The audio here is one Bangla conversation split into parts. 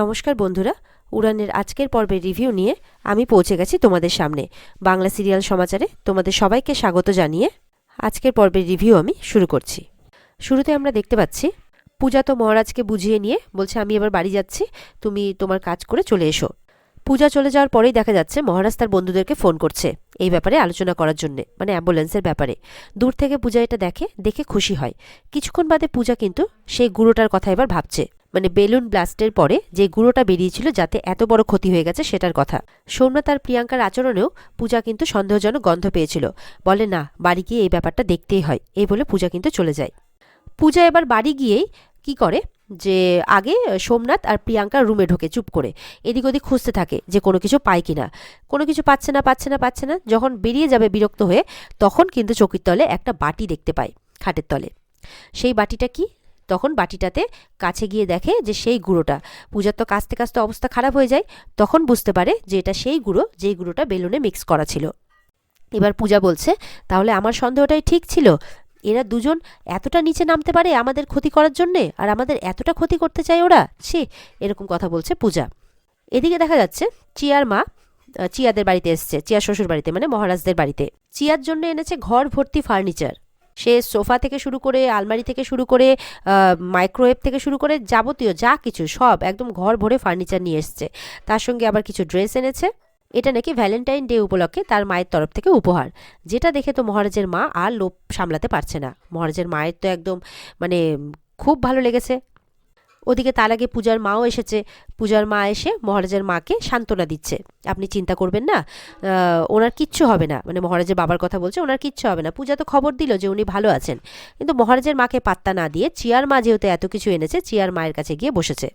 নমস্কার বন্ধুরা, উড়ানের আজকের পর্বের রিভিউ নিয়ে আমি পৌঁছে গেছি তোমাদের সামনে। বাংলা সিরিয়াল সমাচারে তোমাদের সবাইকে স্বাগত জানিয়ে আজকের পর্বের রিভিউ আমি শুরু করছি। শুরুতে আমরা দেখতে পাচ্ছি, পূজা তো মহারাজকে বুঝিয়ে নিয়ে বলছে, আমি এবার বাড়ি যাচ্ছি, তুমি তোমার কাজ করে চলে এসো। পূজা চলে যাওয়ার পরেই দেখা যাচ্ছে, মহারাজ তার বন্ধুদেরকে ফোন করছে এই ব্যাপারে আলোচনা করার জন্য মানে অ্যাম্বুলেন্সের ব্যাপারে। দূর থেকে পূজা এটা দেখে দেখে খুশি হয়। কিছুক্ষণ বাদে পূজা কিন্তু সেই গুঁড়োটার কথা এবার ভাবছে। মানে বেলুন ব্লাস্টের পরে যে গুঁড়োটা বেরিয়েছিল যাতে এত বড় ক্ষতি হয়ে গেছে সেটার কথা। সোমনাথ আর প্রিয়াঙ্কার আচরণেও পূজা কিন্তু সন্দেহজনক গন্ধ পেয়েছিল। বলে, না, বাড়ি গিয়ে এই ব্যাপারটা দেখতেই হয়। এই বলে পূজা কিন্তু চলে যায়। পূজা এবার বাড়ি গিয়েই কি করে? যে আগে সোমনাথ আর প্রিয়াঙ্কা রুমে ঢোকে চুপ করে। এদিক ওদিক খুঁজতে থাকে যে কোনো কিছু পায় কি না কোনো কিছু পাচ্ছে না পাচ্ছে না পাচ্ছে না। যখন বেরিয়ে যাবে বিরক্ত হয়ে, তখন কিন্তু চকির তলে একটা বাটি দেখতে পায়, খাটের তলে। সেই বাটিটা কি? তখন বাটিটাতে কাছে গিয়ে দেখে যে সেই গুঁড়োটা। পূজার তো কাস্তে কাস্তে অবস্থা খারাপ হয়ে যায়, তখন বুঝতে পারে যে এটা সেই গুঁড়ো, যেই গুঁড়োটা বেলুনে মিক্স করা ছিল। এবার পূজা বলছে, তাহলে আমার সন্দেহটাই ঠিক ছিল? এরা দুজন এতটা নিচে নামতে পারে আমাদের ক্ষতি করার জন্যে? আর আমাদের এতটা ক্ষতি করতে চায় ওরা? ছি! এরকম কথা বলছে পূজা। এদিকে দেখা যাচ্ছে, চিয়ার মা চিয়াদের বাড়িতে এসছে চিয়া শ্বশুর বাড়িতে মানে মহারাজদের বাড়িতে। চিয়ার জন্য এনেছে ঘর ভর্তি ফার্নিচার। সে সোফা থেকে শুরু করে, আলমারি থেকে শুরু করে মাইক্রোওয়েভ থেকে শুরু করে যাবতীয় যা কিছু সব একদম ঘর ভরে ফার্নিচার নিয়ে এসছে। তার সঙ্গে আবার কিছু ড্রেস এনেছে। এটা নাকি ভ্যালেন্টাইন ডে উপলক্ষে তার মায়ের তরফ থেকে উপহার। যেটা দেখে তো মহারাজের মা আর লোভ সামলাতে পারছে না। মহারাজের মায়ের তো একদম মানে খুব ভালো লেগেছে। ওদিকে তার আগে পূজার মাও এসেছে। পূজার মা এসে মহারাজের মাকে সান্ত্বনা দিচ্ছে। আপনি চিন্তা করবেন না ওনার কিচ্ছু হবে না। মানে মহারাজের বাবার কথা বলছে, ওনার কিচ্ছু হবে না। পূজা তো খবর দিল যে উনি ভালো আছেন। কিন্তু মহারাজের মাকে পাত্তা না দিয়ে চিয়ার মা যেহেতু এত কিছু এনেছে, চিয়ার মায়ের কাছে গিয়ে বসেছে।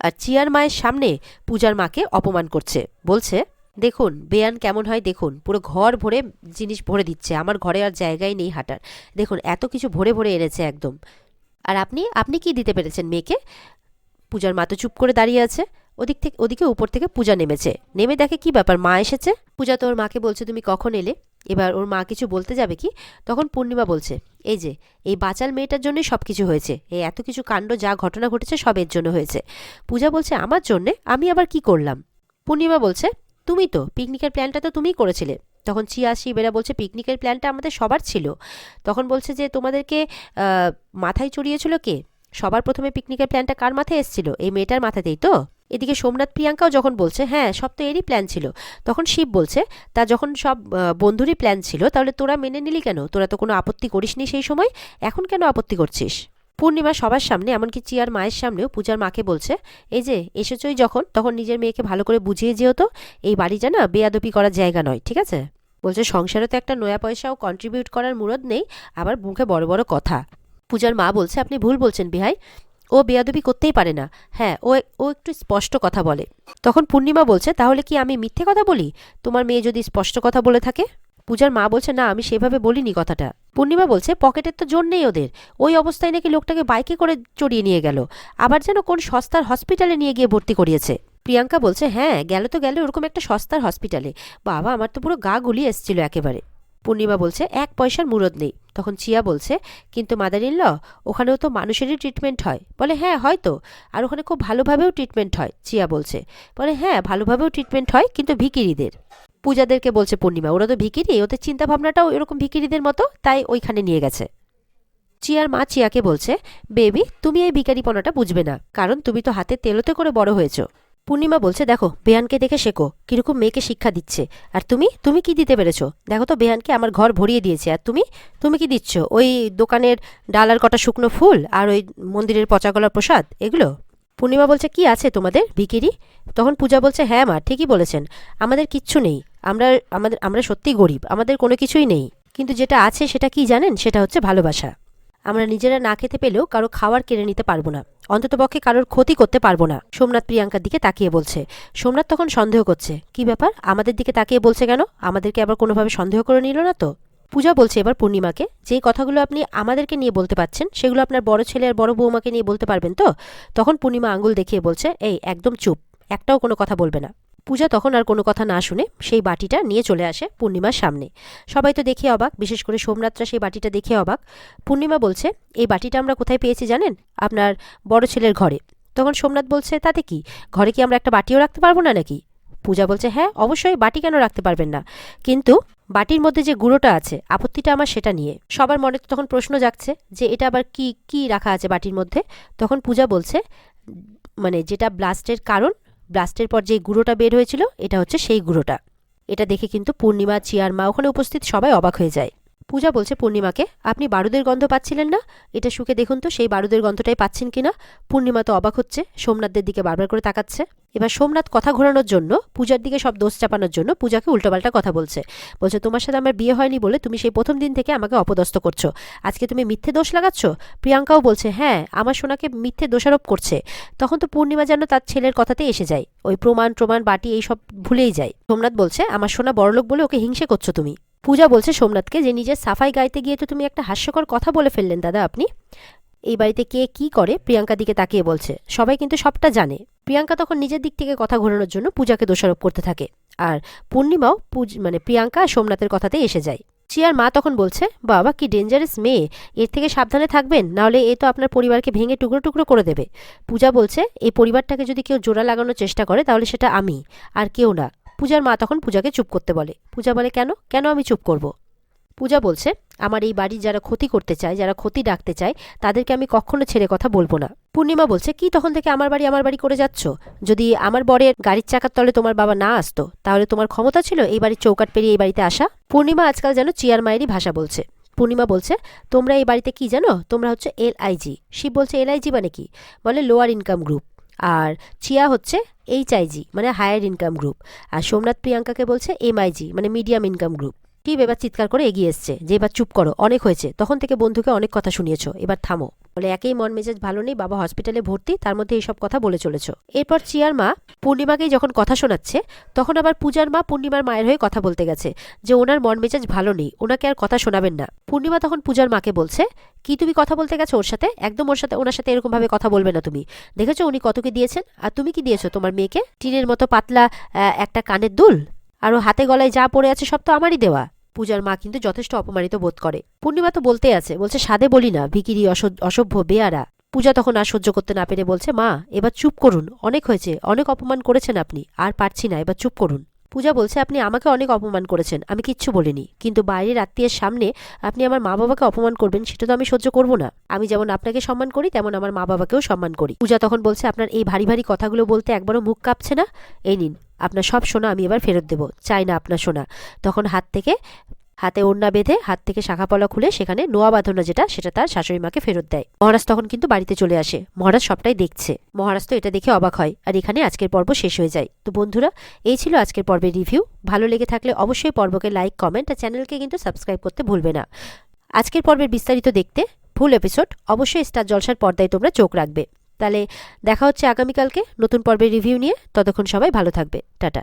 আর চিয়ার মায়ের সামনে পূজার মাকে অপমান করছে। বলছে, দেখুন, বেয়ান কেমন হয় দেখুন। পুরো ঘর ভরে জিনিস ভরে দিচ্ছে। আমার ঘরে আর জায়গায় নেই হাঁটার। দেখুন, এত কিছু ভরে ভরে এনেছে একদম। আর আপনি আপনি কি দিতে পেরেছেন মেয়েকে? পূজার মা তো চুপ করে দাঁড়িয়ে আছে। ওদিক থেকে, ওদিকে উপর থেকে পূজা নেমেছে। নেমে দেখে কি ব্যাপার? মা এসেছে? পূজা তো ওর মাকে বলছে, তুমি কখন এলে? এবার ওর মা কিছু বলতে যাবে কি? তখন পূর্ণিমা বলছে, এই যে, এই বাচাল মেয়েটার জন্যই সব কিছু হয়েছে। এই এত কিছু কাণ্ড, যা ঘটনা ঘটেছে, সব এর জন্য হয়েছে। পূজা বলছে, আমার জন্যে? আমি আবার কি করলাম? পূর্ণিমা বলছে, তুমি তো পিকনিকের প্ল্যানটা তো তুমিই করেছিলে। তখন চিয়া শিবেরা বলছে, পিকনিকের প্ল্যানটা আমাদের সবার ছিল। তখন বলছে যে, তোমাদেরকে মাথায় চড়িয়েছিল কে? সবার প্রথমে পিকনিকের প্ল্যানটা কার মাথায় এসেছিল? এই মেয়েটার মাথাতেই তো? এদিকে সোমনাথ প্রিয়াঙ্কাও যখন বলছে হ্যাঁ সব তো এরই প্ল্যান ছিল। তখন শিব বলছে, তা যখন সব বন্ধুরই প্ল্যান ছিল, তাহলে তোরা মেনে নিলি কেন? তোরা তো কোনো আপত্তি করিসনি সেই সময়? এখন কেন আপত্তি করছিস? পূর্ণিমা সবার সামনে, এমনকি চিয়ার মায়ের সামনেও পূজার মাকে বলছে, এই যে, এসেছই যখন, তখন নিজের মেয়েকে ভালো করে বুঝিয়ে যেও তো, এই বাড়িটা না বেয়াদপি করার জায়গা নয়, ঠিক আছে? বলছে, সংসারে তো একটা নয়া পয়সাও কন্ট্রিবিউট করার মুরদ নেই, আবার মুখে বড় বড় কথা। পূজার মা বলছে, আপনি ভুল বলছেন বিহাই, ও বেয়াদবি করতেই পারে না। হ্যাঁ ও ও একটু স্পষ্ট কথা বলে। তখন পূর্ণিমা বলছে, তাহলে কি আমি মিথ্যে কথা বলি? তোমার মেয়ে যদি স্পষ্ট কথা বলে থাকে? পূজার মা বলছে, না, আমি সেভাবে বলিনি কথাটা। পূর্ণিমা বলছে, পকেটের তো জোর নেই ওদের। ওই অবস্থায় নাকি লোকটাকে বাইকে করে চড়িয়ে নিয়ে গেল। আবার যেন কোন সস্তার হসপিটালে নিয়ে গিয়ে ভর্তি করিয়েছে। প্রিয়াঙ্কা বলছে হ্যাঁ গেল তো গেল, ওরকম একটা সস্তার হসপিটালে। বাবা, আমার তো পুরো গা গুলিয়ে এসেছিল একেবারে। পূর্ণিমা বলছে, এক পয়সার মুরদ নেই। তখন চিয়া বলছে, কিন্তু মাদার ইন ল ওখানেও তো মানুষেরই ট্রিটমেন্ট হয়। বলে হ্যাঁ হয়তো, আর ওখানে খুব ভালোভাবেও ট্রিটমেন্ট হয়। চিয়া বলছে, বলে হ্যাঁ ভালোভাবেও ট্রিটমেন্ট হয়, কিন্তু ভিকিরিদের। পূজাদেরকে বলছে পূর্ণিমা, ওরা তো ভিকিরি, ওদের চিন্তা ভাবনাটাও এরকম ভিকিরিদের মতো, তাই ওইখানে নিয়ে গেছে। চিয়ার মা চিয়াকে বলছে, বেবি, তুমি এই ভিকারিপনাটা বুঝবে না, কারণ তুমি তো হাতে তেলোতে করে বড় হয়েছো। পূর্ণিমা বলছে, দেখো, বেয়ানকে দেখে শেখো কীরকম মেয়েকে শিক্ষা দিচ্ছে। আর তুমি? তুমি কি দিতে পেরেছ? দেখো তো, বেয়ানকে আমার ঘর ভরিয়ে দিয়েছে। আর তুমি? তুমি কি দিচ্ছ? ওই দোকানের ডালার কটা শুকনো ফুল আর ওই মন্দিরের পচাগলা প্রসাদ, এগুলো? পূর্ণিমা বলছে, কি আছে তোমাদের? ভিকিরি তখন পূজা বলছে হ্যাঁ মা, ঠিকই বলেছেন। আমাদের কিচ্ছু নেই। আমরা, আমাদের, আমরা সত্যিই গরিব। আমাদের কোনো কিছুই নেই। কিন্তু যেটা আছে সেটা কি জানেন? সেটা হচ্ছে ভালোবাসা। আমরা নিজেরা না খেতে পেলেও কারও খাওয়ার কেড়ে নিতে পারব না। অন্ততপক্ষে কারোর ক্ষতি করতে পারব না। সোমনাথ প্রিয়াঙ্কার দিকে তাকিয়ে বলছে, সোমনাথ তখন সন্দেহ করছে। কি ব্যাপার? আমাদের দিকে তাকিয়ে বলছে কেন? আমাদেরকে আবার কোনোভাবে সন্দেহ করে নিল না তো? পূজা বলছে এবার পূর্ণিমাকে যে কথাগুলো আপনি আমাদেরকে নিয়ে বলতে পারছেন, সেগুলো আপনার বড় ছেলে আর বড় বৌমাকে নিয়ে বলতে পারবেন তো? তখন পূর্ণিমা আঙ্গুল দেখিয়ে বলছে, এই, একদম চুপ। একটাও কোনো কথা বলবে না। পূজা তখন আর কোনো কথা না শুনে সেই বাটিটা নিয়ে চলে আসে পূর্ণিমার সামনে। সবাই তো দেখে অবাক, বিশেষ করে সোমনাথরা সেই বাটিটা দেখে অবাক। পূর্ণিমা বলছে, এই বাটিটা আমরা কোথায় পেয়েছি জানেন? আপনার বড় ছেলের ঘরে। তখন সোমনাথ বলছে, তাতে কি? ঘরে কি আমরা একটা বাটিও রাখতে পারব না নাকি? পূজা বলছে হ্যাঁ অবশ্যই, বাটি কেন রাখতে পারবেন না? কিন্তু বাটির মধ্যে যে গুঁড়োটা আছে, আপত্তিটা আমার সেটা নিয়ে। সবার মনে তো তখন প্রশ্ন জাগছে যে এটা আবার কি কি রাখা আছে বাটির মধ্যে? তখন পূজা বলছে মানে যেটা ব্লাস্টের কারণ ব্লাস্টের পর যে গুঁড়োটা বের হয়েছিল, এটা হচ্ছে সেই গুঁড়োটা। এটা দেখে কিন্তু পূর্ণিমা, চিয়ার মা, ওখানে উপস্থিত সবাই অবাক হয়ে যায়। পূজা বলছে পূর্ণিমাকে, আপনি বারুদের গন্ধ পাচ্ছিলেন না? এটা শুকে দেখুন তো, সেই বারুদের গন্ধটাই পাচ্ছেন কিনা? পূর্ণিমা তো অবাক হচ্ছে, সোমনাথদের দিকে বারবার করে তাকাচ্ছে। এবার সোমনাথ কথা ঘোরানোর জন্য, পূজার দিকে সব দোষ চাপানোর জন্য পূজাকে উল্টোপাল্টা কথা বলছে। বলছে, তোমার সাথে আমার বিয়ে হয়নি বলে তুমি সেই প্রথম দিন থেকে আমাকে অপদস্থ করছ। আজকে তুমি মিথ্যে দোষ লাগাচ্ছ? প্রিয়াঙ্কাও বলছে হ্যাঁ আমার সোনাকে মিথ্যে দোষারোপ করছে। তখন তো পূর্ণিমা যেন তার ছেলের কথাতে এসে যায়। ওই প্রমাণ প্রমাণ বাটি এই সব ভুলেই যায়। সোমনাথ বলছে, আমার সোনা বড়লোক বলে ওকে হিংসে করছ তুমি। পূজা বলছে সোমনাথকে যে নিজের সাফাই গাইতে গিয়ে তো তুমি একটা হাস্যকর কথা বলে ফেললেন দাদা আপনি। এই বাড়িতে কে কি করে? প্রিয়াঙ্কা দিকে তাকিয়ে বলছে, সবাই কিন্তু সবটা জানে। প্রিয়াঙ্কা তখন নিজের দিক থেকে কথা ঘোরানোর জন্য পূজাকে দোষারোপ করতে থাকে। আর পূর্ণিমাও মানে প্রিয়াঙ্কা সোমনাথের কথাতে এসে যায়। চিয়ার মা তখন বলছে, বাবা কি ডেঞ্জারাস মেয়ে? এর থেকে সাবধানে থাকবেন, নাহলে এ তো আপনার পরিবারকে ভেঙে টুকরো টুকরো করে দেবে। পূজা বলছে, এই পরিবারটাকে যদি কেউ জোড়া লাগানোর চেষ্টা করে, তাহলে সেটা আমি, আর কেউ না। পূজার মা তখন পূজাকে চুপ করতে বলে। পূজা বলে, কেন? কেন আমি চুপ করব? পূজা বলছে, আমার এই বাড়ির যারা ক্ষতি করতে চায়, যারা ক্ষতি ডাকতে চায়, তাদেরকে আমি কখনো ছেড়ে কথা বলব না। পূর্ণিমা বলছে, কি তখন থেকে আমার বাড়ি আমার বাড়ি করে যাচ্ছ? যদি আমার বরের গাড়ির চাকার তলে তোমার বাবা না আসতো, তাহলে তোমার ক্ষমতা ছিল এই বাড়ির চৌকাট পেরিয়ে এই বাড়িতে আসা? পূর্ণিমা আজকাল যেন চিয়ার মায়েরই ভাষা বলছে। পূর্ণিমা বলছে, তোমরা এই বাড়িতে কি জানো? তোমরা হচ্ছে এল আইজি শিব বলছে, এল আইজি মানে কি? বলে, লোয়ার ইনকাম গ্রুপ। আর চিয়া হচ্ছে এইচআইজি মানে হায়ার ইনকাম গ্রুপ আর সোমনাথ প্রিয়াঙ্কাকে বলছে এমআইজি মানে মিডিয়াম ইনকাম গ্রুপ টিপ এবার চিৎকার করে এগিয়ে এসছে? যে এবার চুপ করো, অনেক হয়েছে। তখন থেকে বন্ধুকে অনেক কথা শুনিয়েছো। এবার থামো। বলে, একেই মন মেজাজ ভালো নেই, বাবা হসপিটালে ভর্তি, তার মধ্যে এইসব কথা বলে চলেছ। এরপর চিয়ার মা পূর্ণিমাকেই যখন কথা শোনাচ্ছে, তখন আবার পূজার মা পূর্ণিমার মায়ের হয়ে কথা বলতে গেছে, যে ওনার মন মেজাজ ভালো নেই, ওনাকে আর কথা শোনাবেন না। পূর্ণিমা তখন পূজার মাকে বলছে, কি তুমি কথা বলতে গেছো ওর সাথে? একদম ওর সাথে, ওনার সাথে এরকম ভাবে কথা বলবে না তুমি। দেখেছ উনি কত কি দিয়েছেন? আর তুমি কি দিয়েছ তোমার মেয়েকে? টিনের মতো পাতলা একটা কানের দুল? আর ও হাতে গলায় যা পড়ে আছে সব তো আমারই দেওয়া। পূজার মা কিন্তু যথেষ্ট অপমানিত বোধ করে। পূর্ণিমা তো বলতে আছে, বলছে, সাদে বলি না, ভিকিরি অস- অসভ্য, বেয়ারা। পূজা তখন আর সহ্য করতে না পেরে বলছে, মা, এবার চুপ করুন, অনেক হয়েছে, অনেক অপমান করেছেন আপনি, আর পারছি না, এবার চুপ করুন। পূজা বলছে, আপনি আমাকে অনেক অপমান করেছেন। আমি কিচ্ছু বলিনি। কিন্তু বাইরের আত্মীয়ের সামনে আপনি আমার মা বাবাকে অপমান করবেন, সেটা তো আমি সহ্য করব না। আমি যেমন আপনাকে সম্মান করি, তেমন আমার মা বাবাকেও সম্মান করি। পূজা তখন বলছে, আপনার এই ভারী ভারী কথাগুলো বলতে একবারও মুখ কাঁপছে না? এই নিন, আপনার সব সোনা আমি এবার ফেরত দেবো। চাই না আপনার সোনা। তখন হাত থেকে হাতে ওড়না বেঁধে হাত থেকে শাখাপলা খুলে সেখানে নোয়া বাঁধানো যেটা, সেটা তার শাশুড়ি মাকে ফেরত দেয়। মহারাজ তখন কিন্তু বাড়িতে চলে আসে। মহারাজ সবটাই দেখছে। মহারাজ তো এটা দেখে অবাক হয়। আর এখানে আজকের পর্ব শেষ হয়ে যায়। তো বন্ধুরা, এই ছিল আজকের পর্বের রিভিউ ভালো লেগে থাকলে অবশ্যই পর্বকে লাইক কমেন্ট আর চ্যানেলকে কিন্তু সাবস্ক্রাইব করতে ভুলবে না। আজকের পর্বের বিস্তারিত দেখতে ফুল এপিসোড অবশ্যই স্টার জলসার পর্দায় তোমরা চোখ রাখবে। তাহলে দেখা হচ্ছে আগামীকালকে নতুন পর্বের রিভিউ নিয়ে। ততক্ষণ সবাই ভালো থাকবে। টাটা।